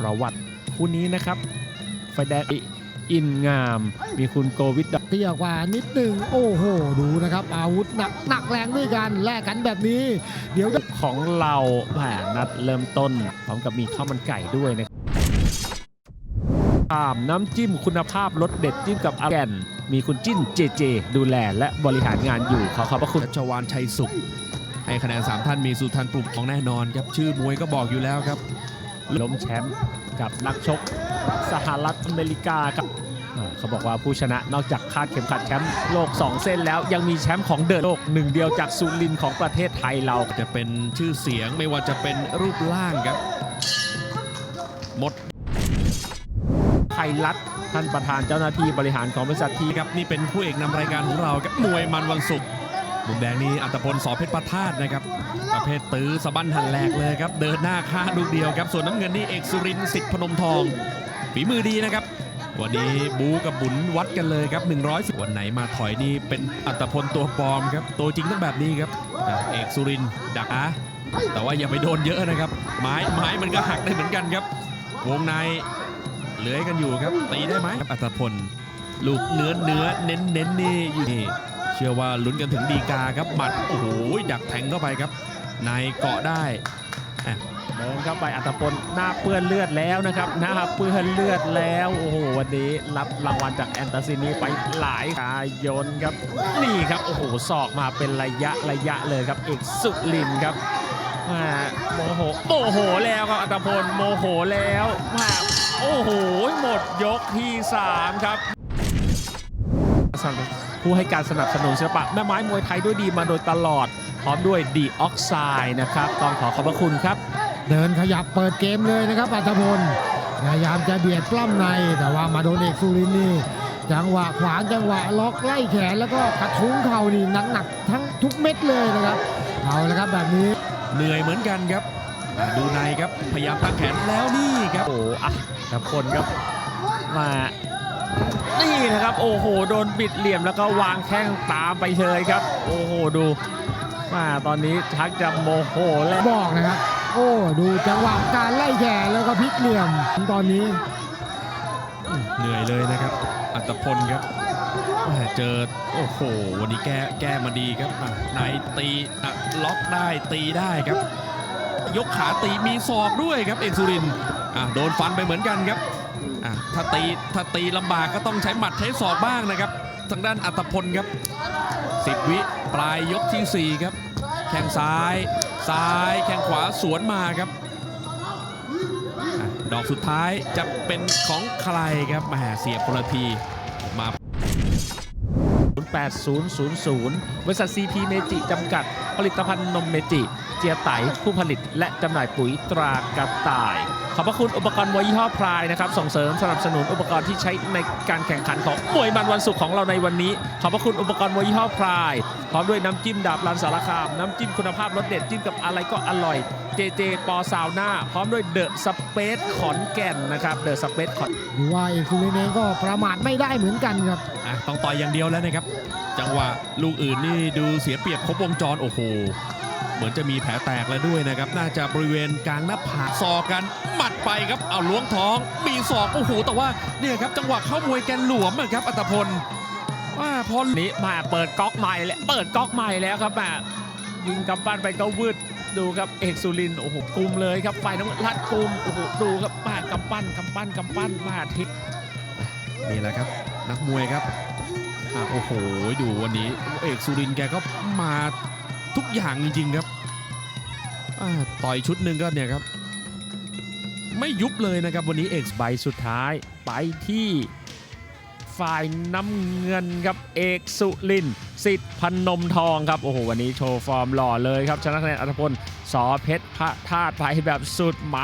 ประวัติคู่นี้นะครับไฟแดงอิอินงาม มีคุณโกวิทเตี้ยกว่านิดหนึ่งโอ้โห ดูนะครับ อาวุธหนักหนักแรงด้วยกันแลกกันแบบนี้ เดี๋ยวของเราแหมนัดเริ่มต้น พร้อมกับมีข้าวมันไก่ด้วยนะครับตามน้ำจิ้มคุณภาพรสเด็ดจิ้มกับอาแกนมีคุณจิ้นเจเจ ดูแลและบริหารงานอยู่ ขอขอบพระคุณชัชวานชัยสุข ให้คะแนน 3 ท่านมีสุทันปลุกของแน่นอนครับ ชื่อมวยก็บอกอยู่แล้วครับ ล้มแชมป์กับนักชกสหรัฐอเมริกาครับเขาบอกว่าผู้ชนะนอกจากคาดเข็มขัดแชมป์โลก 2 เส้นแล้วยังมีแชมป์ของเดินโลกหนึ่งเดียวจากสุรินของประเทศไทยเราจะเป็นชื่อเสียงไม่ว่าจะเป็นรูปร่างครับหมดไทยรัฐท่านประธานเจ้าหน้าที่บริหารของบริษัททีครับนี่เป็นผู้เอกนำรายการของเราครับมวยมันวันศุกร์ มุมแดงนี่อัตพลสอเพชรประทาดนะครับ ประเภทตื้อสะบั้นหันแหลกเลยครับ เดินหน้าฆ่าลูกเดียวครับ ส่วนน้ำเงินนี่เอกสุรินทร์สิทธิพนมทองฝีมือดีนะครับ วันนี้บูกับบุญวัดกันเลยครับ110วันไหนมาถอยนี่เป็นอัตพลตัวปลอมครับ ตัวจริงต้องแบบนี้ครับ เอกสุรินทร์ดักอาแต่ว่าอย่าไปโดนเยอะนะครับ ไม้ไม้มันก็หักได้เหมือนกันครับ วงในเหลือยกันอยู่ครับตีได้ไหมครับอัตพลลูกเนื้อเนื้อเน้นเน้นนี่อยู่นี่ เชื่อว่าลุ้นกันถึงดีกาครับหมัดโอ้โหดักแทงเข้าไปครับในเกาะได้เดินเข้าไปอัตพลหน้าเปื้อนเลือดแล้วนะครับหน้าเปื้อนเลือดแล้วโอ้โหวันนี้รับรางวัลจากแอนตาซินีไปหลายกายนครับนี่ครับโอ้โหศอกมาเป็นระยะระยะเลยครับเอกสุรินครับมาโมโหโมโหแล้วครับอัตพลโมโหแล้วมาโอ้โหหมดยกที่สามครับ ผู้ให้การสนับสนุนศิลปะแม่ไม้มวยไทยด้วยดีมาโดยตลอด พร้อมด้วยดีออกไซด์นะครับต้องขอขอบพระคุณครับ เดินขยับเปิดเกมเลยนะครับอัธพลพยายามจะเบียดปล้ำใน แต่ว่ามาโดนเอกสุรินทร์นี่จังหวะขวางจังหวะล็อกไล่แขนแล้วก็กระทุ้งเข่านี่หนักๆทั้งทุกเม็ดเลยนะครับเอาละครับแบบนี้เหนื่อยเหมือนกันครับอะดูในครับพยายามตั้งแขนแล้วนี่ครับโอ้โหอะแต่คนครับมา นี่นะครับโอ้โหโดนบิดเหลี่ยมแล้วก็วางแข้งตามไปเลยครับ โอ้โหดูมาตอนนี้ชักจะโมโหแล้วบอกนะครับโอ้ดูจังหวะการไล่แขนแล้วก็พลิกเหลี่ยมตอนนี้ เหนื่อยเลยนะครับ อัตพลครับแหม่เจอโอ้โห วันนี้แก้แก้มาดีครับอะในตีอะล็อกได้ตีได้ครับ ยกขาตีมีศอกด้วยครับเอกสุรินทร์อะโดนฟันไปเหมือนกันครับ อะถ้าตีถ้าตีลำบากก็ต้องใช้หมัดใช้ศอกบ้างนะครับ ทางด้านอัตพลครับสิบวิปลายยกทีสี่4 ครับ แข้งซ้าย ซ้ายแข้งขวาสวนมาครับอะดอกสุดท้ายจะเป็นของใครครับแหมาเสียบคนละทีมา8000 บริษัท CP เมจิจำกัด ผลิตภัณฑ์นมเมจิ เจียไตผู้ผลิต และจำหน่ายปุ๋ยตรากระต่าย ขอบพระคุณอุปกรณ์มวยยี่ห้อพรายนะครับ ส่งเสริมสนับสนุนอุปกรณ์ที่ใช้ในการแข่งขันของมวยมันวันศุกร์ของเราในวันนี้ ขอบพระคุณอุปกรณ์มวยยี่ห้อพรายพร้อมด้วยน้ำจิ้มดาบรันสารคาม น้ำจิ้มคุณภาพรสเด็ดจิ้มกับอะไรก็อร่อยเจเจปอซาวน่าพร้อมด้วยเดอะสเปซขอนแก่นนะครับเดอะสเปซขอนดูว่าเอกสุรินทร์เองก็ประมาทไม่ได้เหมือนกันครับอะต้องต่อยอย่างเดียวแล้วนะครับ จังหวะลูกอื่นนี่ดูเสียเปรียบครบวงจรโอ้โห เหมือนจะมีแผลแตกแล้วด้วยนะครับ น่าจะบริเวณกลางหน้าผากศอกกัน หมัดไปครับ เอาล้วงท้อง มีศอกโอ้โหแต่ว่าเนี่ยครับจังหวะเข้ามวยแกนหลวมอะครับอัตพลว่าพอนี้มาเปิดก๊อกใหม่แล้วเปิดก๊อกใหม่แล้วครับมายิงกำปั้นไปก็วืดดูครับเอกสุรินทร์โอ้โหกุมเลยครับไฟน้ำเงินลัดกุมโอ้โหดูครับมากำปั้นกำปั้นกำปั้นมาทิศนี่แหละครับนักมวยครับอะโอ้โหดูวันนี้เอกสุรินทร์แกก็มา ทุกอย่างจริงๆครับต่อยชุดหนึ่งก็เนี่ยครับ ไม่ยุบเลยนะครับวันนี้เอกใบสุดท้ายไปที่ฝ่ายน้ำเงินครับเอกสุรินทร์สิทธิ์พนมทองครับโอ้โหวันนี้โชว์ฟอร์มหล่อเลยครับชนะคะแนนอัธพลสอเพชรพระธาตุไปแบบสุดหมา